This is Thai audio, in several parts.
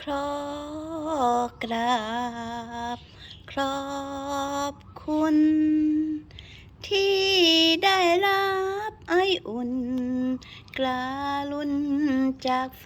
ขอกราบขอบคุณ ที่ได้รับไออุ่น กลาลุนจากแฟ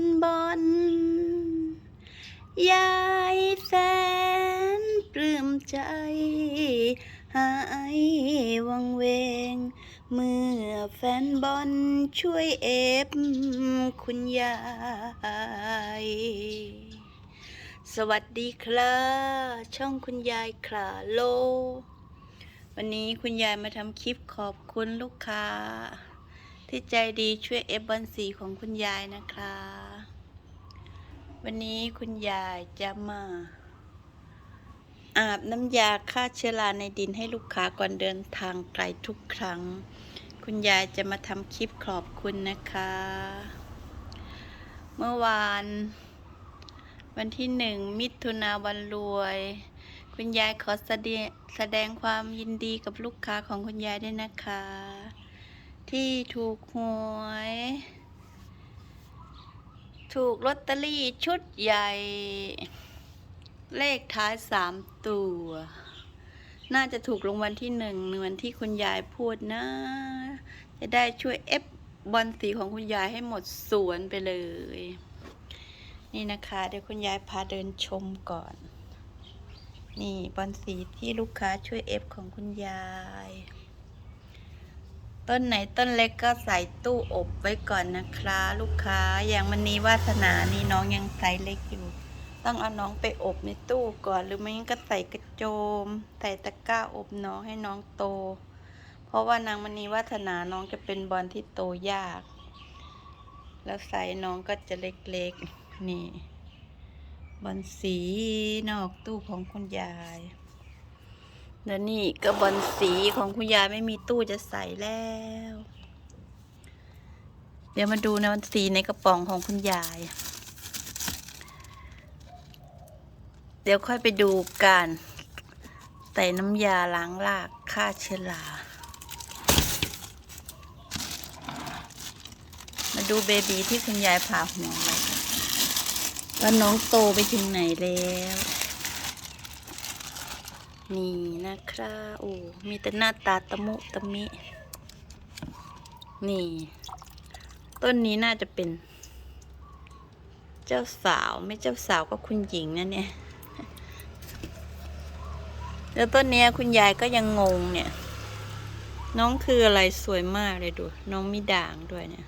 นบอลยายแสน ปลื้มใจ หายวังเวง เมื่อแฟนบอลช่วยเอฟคุณยาย สวัสดีครับช่องคุณยายคลาโล วันนี้คุณยายมาทำคลิปขอบคุณลูกค้า ที่ใจดีช่วยเอฟบอลสีของคุณยายนะคะ วันนี้คุณยายจะมา อาบน้ำยาฆ่าเชื้อราในดินให้ลูกค้าก่อนเดินทางไกลทุกครั้ง คุณยายจะมาทำคลิปขอบคุณนะคะ เมื่อวาน วันที่หนึ่งมิถุนาวันรวย คุณยายขอแสดงแสดงความยินดีกับลูกค้าของคุณยายด้วยนะคะ ที่ถูกหวย ถูกลอตเตอรี่ชุดใหญ่ เลขท้ายสามตัว น่าจะถูกรางวัลที่หนึ่งเหมือนที่คุณยายพูดนะ จะได้ช่วยเอฟบอลสีของคุณยายให้หมดสวนไปเลย นี่นะคะ เดี๋ยวคุณยายพาเดินชมก่อน นี่บอลสีที่ลูกค้าช่วยเอฟของคุณยาย ต้นไหนต้นเล็กก็ใส่ตู้อบไว้ก่อนนะคะ ลูกค้าอย่างมันนี้วาสนานี่น้องยังไซส์เล็กอยู่ ต้องเอาน้องไปอบในตู้ก่อน หรือไม่งั้นก็ใส่กระโจม ใส่ตะกร้าอบน้องให้น้องโต เพราะว่านางมณีวาสนาน้องจะเป็นบอลที่โตยาก แล้วใส่น้องก็จะเล็กๆ นี่ บอลสีนอกตู้ของคุณยาย แล้วนี่ก็บอลสีของคุณยายไม่มีตู้จะใส่แล้ว เดี๋ยวมาดูนะบอลสีในกระป๋องของคุณยาย เดี๋ยวค่อยไปดูกันใส่น้ำยาล้างรากฆ่าเชื้อรา มาดูเบบีที่คุณยายผ่าหัวไว้ค่ะว่าน้องโตไปถึงไหนแล้ว นี่นะครับโอ้มีแต่หน้าตาตะมุตะมิ นี่ ต้นนี้น่าจะเป็น เจ้าสาวไม่เจ้าสาวก็คุณหญิงนะเนี่ย แล้วต้นเนี้ยคุณยายก็ยังงงเนี่ย น้องคืออะไรสวยมากเลยดู น้องมีด่างด้วยเนี่ย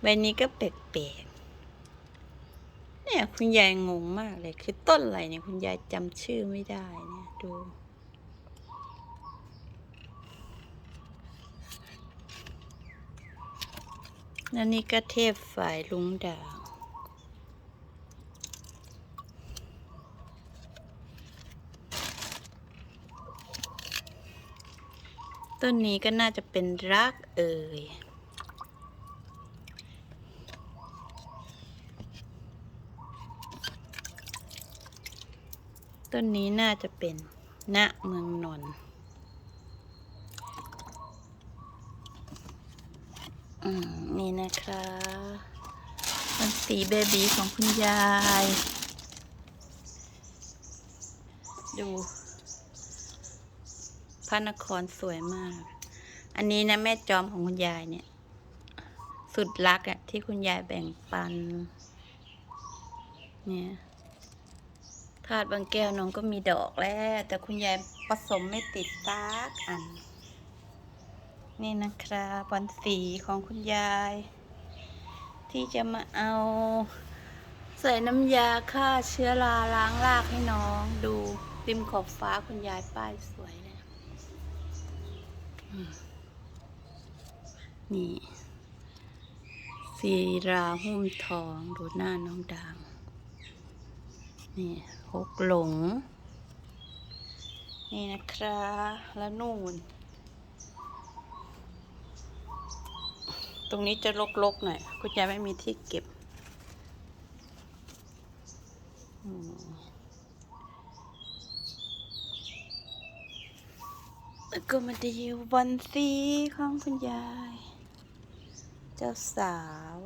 ใบนี้ก็แปลกๆเนี่ย คุณยายงงมากเลย คือต้นอะไรเนี่ย คุณยายจำชื่อไม่ได้เนี่ย ดูแล้วนี่ก็เทพฝ่ายลุงด่าง ต้นนี้ก็น่าจะเป็นรักเอ่ย ต้นนี้น่าจะเป็นณเมืองนนท์อืมนี่นะคะมันสีเบบีของคุณยาย ดู พระนครสวยมาก อันนี้นะแม่จอมของคุณยายเนี่ย สุดรักอะที่คุณยายแบ่งปัน เนี่ยธาตุบางแก้วน้องก็มีดอกแล้ว แต่คุณยายผสมไม่ติดซักอัน นี่นะครับบอลสีของคุณยาย ที่จะมาเอา ใส่น้ำยาฆ่าเชื้อราล้างรากให้น้อง ดูริมขอบฟ้าคุณยายป้ายสวยเลย นี่สีราหุ้มทองดูหน้าน้องดังนี่หกหลง นี่นะคะแล้วนู่น ตรงนี้จะลกๆหน่อย คุณยายไม่มีที่เก็บ อืม แล้ว ก็มาดูบอลสีของคุณยาย เจ้าสาว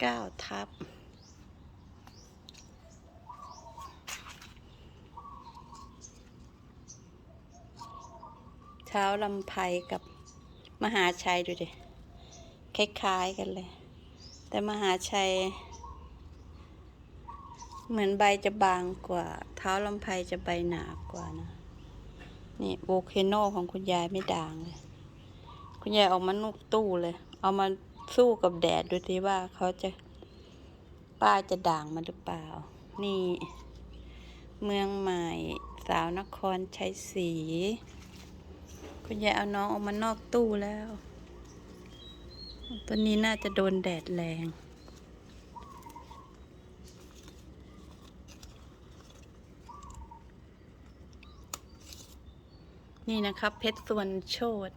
เก้าทับเท้าลำไพกับมหาชัยดูดิ คล้ายๆกันเลย แต่มหาชัย เหมือนใบจะบางกว่า เท้าลำไพจะใบหนากว่านะ นี่โวเคโนของคุณยายไม่ด่างเลย คุณยายออกมานุกตู้เลย เอามาสู้กับแดดดูสิว่าเขาจะป้าจะด่างมันหรือเปล่า นี่ เมืองใหม่สาวนครชัยศรีคุณยายเอาน้องออกมานอกตู้แล้ว ตัวนี้น่าจะโดนแดดแรง นี่นะครับเพชรส่วนโชด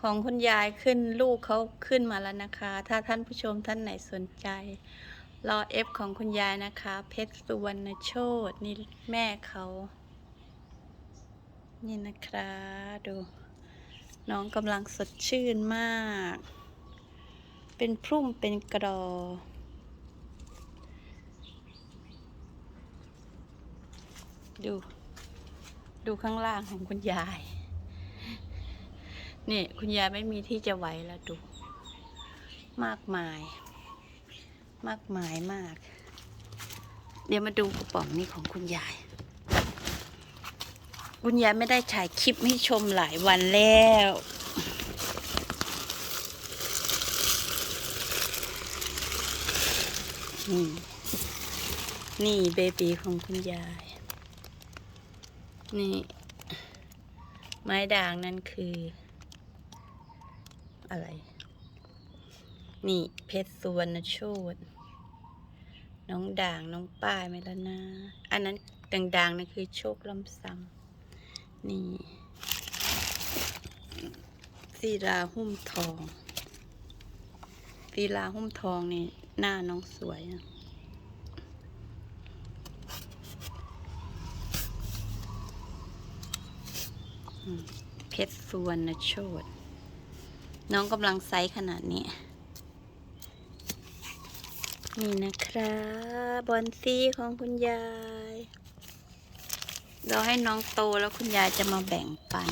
ของคุณยายขึ้นลูกเขาขึ้นมาแล้วนะคะ ถ้าท่านผู้ชมท่านไหนสนใจ รอเอฟของคุณยายนะคะ เพชรสุวรรณโชดนี่แม่เขา นี่นะครับดู น้องกำลังสดชื่นมาก เป็นพรุ่มเป็นกรอดู ดูข้างล่างของคุณยาย นี่คุณยายไม่มีที่จะไหวแล้วดู มากมาย มากมายมาก เดี๋ยวมาดูกระป๋องนี้ของคุณยาย คุณยายไม่ได้ถ่ายคลิปให้ชมหลายวันแล้วนี่นี่เบบีของคุณยาย นี่ ไม้ด่างนั่นคือ อะไร นี่เพชรสุวรรณโชดน้องด่างน้องป้ายไหมแล้วนะ อันนั้นด่างๆนั่นคือโชคลำซ้ำนี่ศิลาหุ้มทองศิลาหุ้มทองนี่หน้าน้องสวยนะเพชรสุวรรณโชด น้องกำลังไซส์ขนาดนี้ นี่นะครับบอนซีของคุณยาย เราให้น้องโตแล้วคุณยายจะมาแบ่งปัน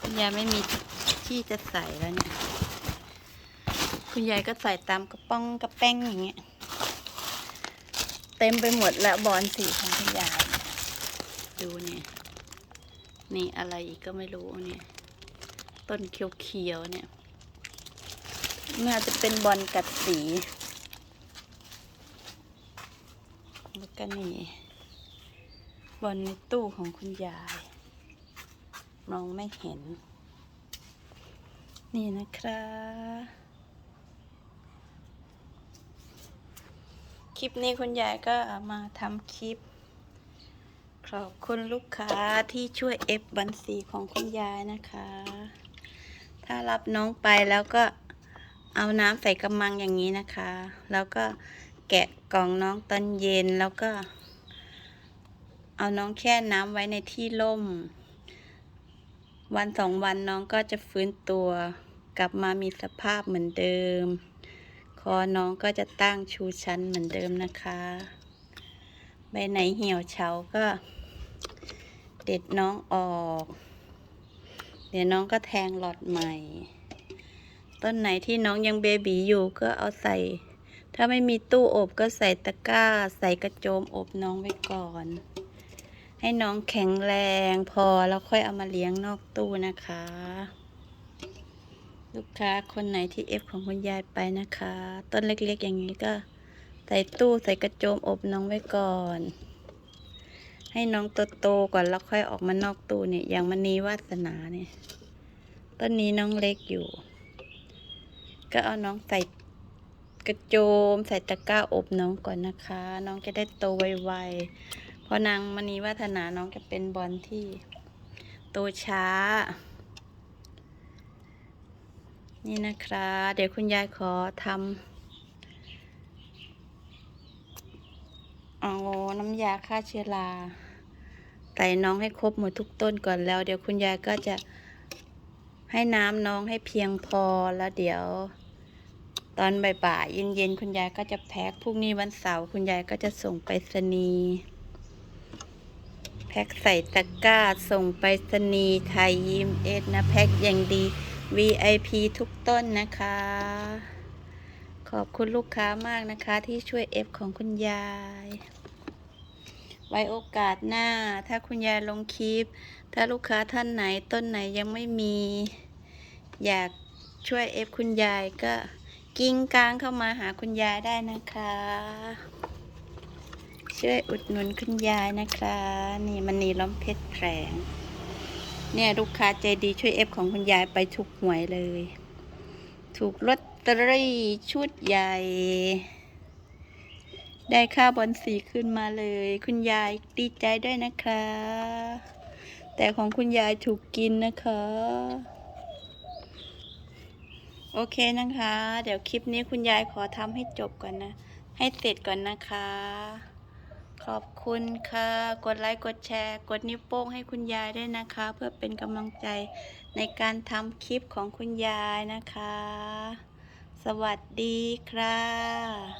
คุณยายไม่มีที่จะใส่แล้วเนี่ย คุณยายก็ใส่ตามกระป้องกระแป้งอย่างเงี้ย เต็มไปหมดแล้วบอนสีของคุณยาย ดูเนี่ย นี่อะไรอีกก็ไม่รู้เนี่ยต้นเขียวๆเนี่ยน่าจะเป็นบอลกัดสีแล้วก็นี่บอลในตู้ของคุณยาย มองไม่เห็น นี่นะครับ คลิปนี้คุณยายก็มาทำคลิป ขอบคุณลูกค้าที่ช่วยเอฟบัญชีของคุณยายนะคะ ถ้ารับน้องไปแล้วก็เอาน้ำใส่กระมังอย่างนี้นะคะ แล้วก็แกะกล่องน้องตอนเย็นแล้วก็ เอาน้องแช่น้ำไว้ในที่ร่ม วันสองวันน้องก็จะฟื้นตัวกลับมามีสภาพเหมือนเดิม คอน้องก็จะตั้งชูชั้นเหมือนเดิมนะคะ ใบไหนเหี่ยวเฉาก็เด็ดน้องออก เดี๋ยวน้องก็แทงหลอดใหม่ ต้นไหนที่น้องยังเบบีอยู่ก็เอาใส่ ถ้าไม่มีตู้อบก็ใส่ตะกร้า ใส่กระโจมอบน้องไว้ก่อน ให้น้องแข็งแรงพอแล้วค่อยเอามาเลี้ยงนอกตู้นะคะ ลูกค้าคนไหนที่เอฟของคุณยายไปนะคะ ต้นเล็กๆอย่างนี้ก็ ใส่ตู้ใส่กระโจมอบน้องไว้ก่อน ให้น้องโตๆก่อนแล้วค่อยออกมานอกตู้เนี่ยอย่างมันนี้วาสนาเนี่ยต้นนี้น้องเล็กอยู่ ก็เอาน้องใส่กระโจม ใส่ตะกร้าอบน้องก่อนนะคะ น้องจะได้โตไวๆเพราะนางมณีวาสนาน้องจะเป็นบอลที่โตช้า นี่นะคะ เดี๋ยวคุณยายขอทำ เอาน้ำยาฆ่าเชื้อราใส่น้องให้ครบหมดทุกต้นก่อนแล้ว เดี๋ยวคุณยายก็จะให้น้ำน้องให้เพียงพอแล้วเดี๋ยว ตอนบ่ายๆเย็นๆคุณยายก็จะแพ็คพรุ่งนี้วันเสาร์คุณยายก็จะส่งไปรษณีแพ็คใส่ตะกร้าส่งไปรษณีไทยยิมเอสนะแพ็คอย่างดี VIP ทุกต้นนะคะ ขอบคุณลูกค้ามากนะคะที่ช่วยเอฟของคุณยาย ไว้โอกาสหน้า ถ้าคุณยายลงคลิป ถ้าลูกค้าท่านไหนต้นไหนยังไม่มี อยากช่วยเอฟคุณยายก็กิ้งกลางเข้ามาหาคุณยายได้นะคะ ช่วยอุดหนุนคุณยายนะคะ นี่มันนีล้อมเพชรแผงเนี่ยลูกค้าใจดีช่วยเอฟของคุณยายไปทุกหวยเลย ถูกลอตเตอรี่ชุดใหญ่ ได้ค่าบอลสีขึ้นมาเลย คุณยายดีใจด้วยนะคะ แต่ของคุณยายถูกกินนะคะ โอเคนะคะ เดี๋ยวคลิปนี้คุณยายขอทำให้จบก่อนนะ ให้เสร็จก่อนนะคะ ขอบคุณค่ะ กดไลค์กดแชร์ กดนิ้วโป้งให้คุณยายด้วยนะคะ เพื่อเป็นกำลังใจในการทำคลิปของคุณยายนะคะ สวัสดีค่ะ